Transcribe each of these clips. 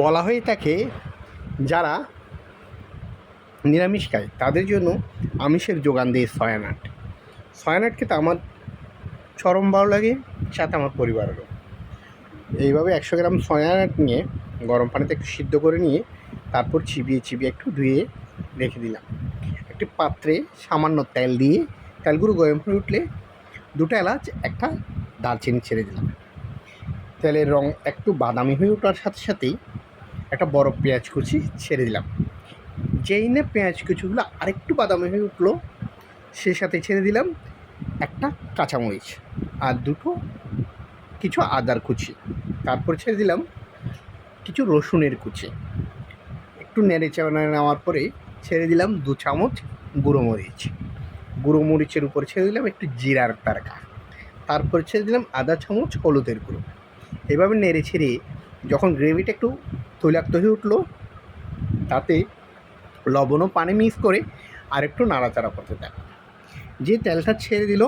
বলা হয়ে থাকে যারা নিরামিষ খায়, তাদের জন্য আমিষের যোগান দিয়ে সয়ানাট সয়ানাট খেতে আমার চরম ভালো লাগে, সাথে আমার পরিবারেরও। এইভাবে একশো গ্রাম সয়ানাট নিয়ে গরম পানিতে একটু সিদ্ধ করে নিয়ে তারপর চিবিয়ে চিবিয়ে একটু ধুয়ে রেখে দিলাম। একটি পাত্রে সামান্য তেল দিয়ে তেলগুলো গরম হয়ে উঠলে দুটো এলাচ, একটা দারচিনি ছেড়ে দিলাম। তেলের রং একটু বাদামি হয়ে ওঠার সাথে সাথেই একটা বড় পেঁয়াজ কুচি ছেড়ে দিলাম। যেই না পেঁয়াজ কুচিগুলো আরেকটু বাদামি হয়ে উঠল সে সাথে ছেড়ে দিলাম একটা কাঁচামরিচ আর দুটো কিছু আদার কুচি। তারপর ছেড়ে দিলাম কিছু রসুনের কুচি। একটু নেড়ে চেড়ে নেওয়ার পরে ছেড়ে দিলাম দু চামচ গুঁড়ো মরিচ। গুঁড়ো মরিচের উপর ছেড়ে দিলাম একটু জিরার তারকা। তারপর ছেড়ে দিলাম আধা চামচ হলুদের গুঁড়ো। এভাবে নেড়ে ছেড়ে যখন গ্রেভিটা একটু তৈলাক্ত হয়ে উঠল। তাতে লবণ ও পানি মিক্স করে আর একটু নাড়াচাড়া করতে দেয়। যে তেলটা ছেড়ে দিল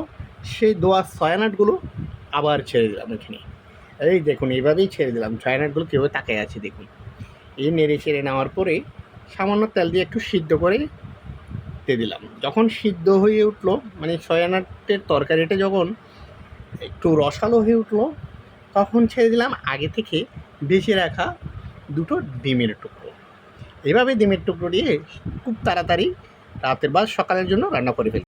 সেই দোয়া সয়ানাটগুলো আবার ছেড়ে দিলাম এখানে। এই দেখুন, এইভাবেই ছেড়ে দিলাম। সয়ানাটগুলো কীভাবে তাকায় আছে দেখুন। এই নেড়ে ছেড়ে নেওয়ার পরে সামান্য তেল দিয়ে একটু সিদ্ধ করে দিয়ে দিলাম। যখন সিদ্ধ হয়ে উঠল মানে সয়ানাটের তরকারিটা যখন একটু রসালো হয়ে উঠল, তখন ছেড়ে দিলাম। আগে থেকে বেঁচে রাখা ডিমের টুকরো। এভাবে ডিমের টুকরো দিয়ে খুব তাড়াতাড়ি রাতের বা সকালের জন্য রান্না করে ফেলি